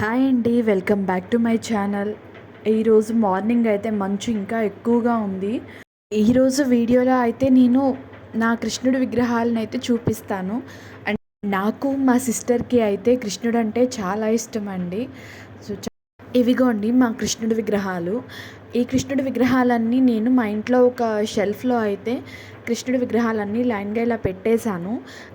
Hi అండి welcome back to my channel. ఈరోజు morning అయితే మంచు ఇంకా ఎక్కువగా ఉంది. ఈరోజు వీడియోలో అయితే నేను నా కృష్ణుడి విగ్రహాలను అయితే చూపిస్తాను. అండ్ నాకు మా సిస్టర్కి అయితే కృష్ణుడు అంటే చాలా ఇష్టం అండి. సో చ- ఇవిగోండి మా కృష్ణుడి విగ్రహాలు. ఈ కృష్ణుడి విగ్రహాలన్నీ నేను మా ఇంట్లో ఒక షెల్ఫ్లో అయితే కృష్ణుడి విగ్రహాలన్నీ లైన్గా ఇలా పెట్టేశాను.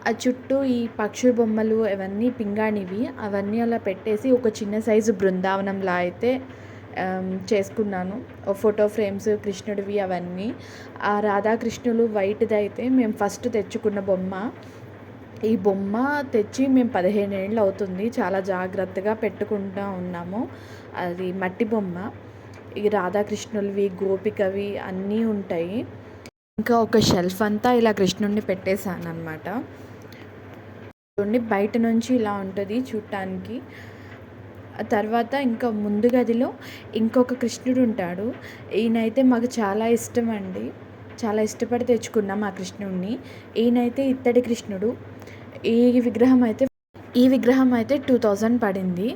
ఆ చుట్టూ ఈ పక్షుల బొమ్మలు అవన్నీ పింగాణివి. అవన్నీ అలా పెట్టేసి ఒక చిన్న సైజు బృందావనంలా అయితే చేసుకున్నాను. ఫోటో ఫ్రేమ్స్ కృష్ణుడివి అవన్నీ. ఆ రాధాకృష్ణులు వైట్ది అయితే మేము ఫస్ట్ తెచ్చుకున్న బొమ్మ. ఈ బొమ్మ తెచ్చి మేము పదిహేను ఏళ్ళు అవుతుంది. చాలా జాగ్రత్తగా పెట్టుకుంటూ ఉన్నాము. అది మట్టి బొమ్మ. ఈ రాధాకృష్ణులవి గోపికవి అన్నీ ఉంటాయి. ఇంకా ఒక షెల్ఫ్ అంతా ఇలా కృష్ణుడిని పెట్టేశాను అనమాట చూడండి బయట నుంచి ఇలా ఉంటుంది చూడటానికి ఆ తర్వాత ఇంకా ముందు గదిలో ఇంకొక కృష్ణుడు ఉంటాడు. ఈయనైతే మాకు చాలా ఇష్టం అండి. చాలా ఇష్టపడి తెచ్చుకున్నాం ఆ కృష్ణుడిని ఈయనైతే ఇత్తడి కృష్ణుడు. ఈ విగ్రహం అయితే ఈ విగ్రహం అయితే టూ థౌజండ్ పడింది.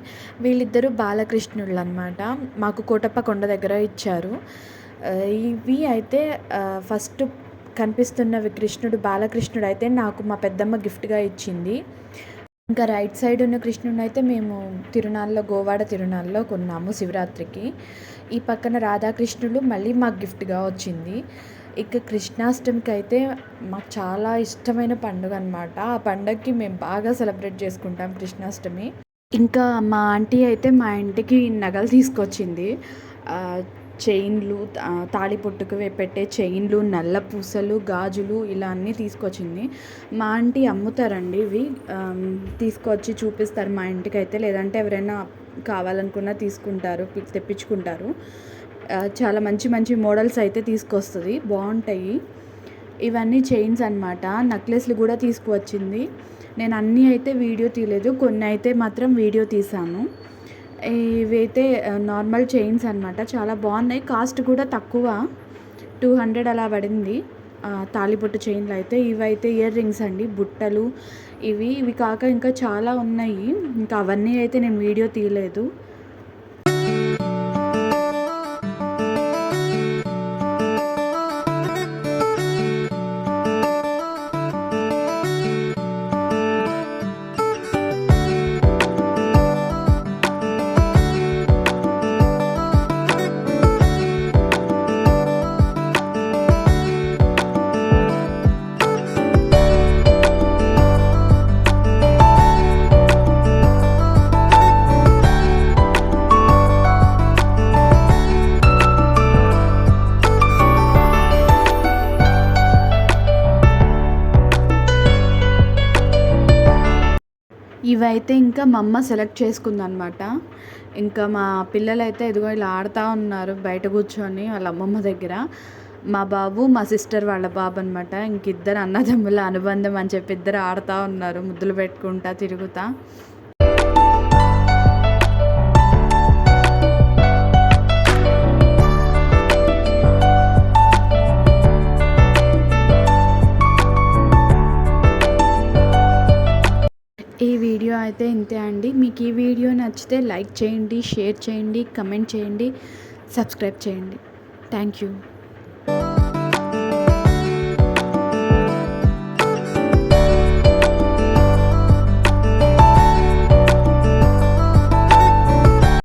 వీళ్ళిద్దరూ బాలకృష్ణుళ్ళు అనమాట మాకు కోటప్ప కొండ దగ్గర ఇచ్చారు. ఇవి అయితే ఫస్ట్ కనిపిస్తున్న కృష్ణుడు బాలకృష్ణుడు అయితే నాకు మా పెద్దమ్మ గిఫ్ట్గా ఇచ్చింది. ఇంకా రైట్ సైడ్ ఉన్న కృష్ణుడిని అయితే మేము తిరునాళ్ళలో గోవాడ తిరునాళ్ళలో కొన్నాము శివరాత్రికి. ఈ పక్కన రాధాకృష్ణుడు మళ్ళీ మాకు గిఫ్ట్గా వచ్చింది. ఇక కృష్ణాష్టమికి అయితే మాకు చాలా ఇష్టమైన పండుగ అనమాట ఆ పండగకి మేము బాగా సెలబ్రేట్ చేసుకుంటాం కృష్ణాష్టమి. ఇంకా మా ఆంటీ అయితే మా ఇంటికి నగలు తీసుకొచ్చింది. చైన్లు తాళి పొట్టుకు పెట్టే చైన్లు నల్ల పూసలు గాజులు ఇలా అన్నీ తీసుకొచ్చింది. మా ఆంటీ అమ్ముతారండి ఇవి. తీసుకొచ్చి చూపిస్తారు మా ఇంటికి అయితే లేదంటే ఎవరైనా కావాలనుకున్నా తీసుకుంటారు తెప్పించుకుంటారు. చాలా మంచి మంచి మోడల్స్ అయితే తీసుకొస్తుంది. బాగుంటాయి. ఇవన్నీ చైన్స్ అన్నమాట. నెక్లెస్లు కూడా తీసుకువచ్చింది. నేను అన్నీ అయితే వీడియో తీయలేదు. కొన్ని అయితే మాత్రం వీడియో తీసాను ఇవైతే నార్మల్ చైన్స్ అన్నమాట. చాలా బాగున్నాయి. కాస్ట్ కూడా తక్కువ. టూ హండ్రెడ్ అలా పడింది. తాలిపొట్టు చైన్లు అయితే. ఇవైతే ఇయర్ రింగ్స్ అండి. బుట్టలు ఇవి. ఇవి కాక ఇంకా చాలా ఉన్నాయి. ఇంకా అవన్నీ అయితే నేను వీడియో తీయలేదు. ఇవైతే ఇంకా మా అమ్మ సెలెక్ట్ చేసుకుందనమాట ఇంకా మా పిల్లలైతే ఇదిగో ఇలా ఆడుతూ ఉన్నారు బయట కూర్చొని వాళ్ళ అమ్మమ్మ దగ్గర. మా బాబు మా సిస్టర్ వాళ్ళ బాబు అనమాట ఇంకిద్దరు అన్నదమ్ముల అనుబంధం అని చెప్పి ఇద్దరు ఆడుతూ ఉన్నారు ముద్దులు పెట్టుకుంటా తిరుగుతా. వీడియో అయితే ఇంతే అండి. మీకు ఈ వీడియో నచ్చితే లైక్ చేయండి షేర్ చేయండి కమెంట్ చేయండి సబ్స్క్రైబ్ చేయండి. Thank you.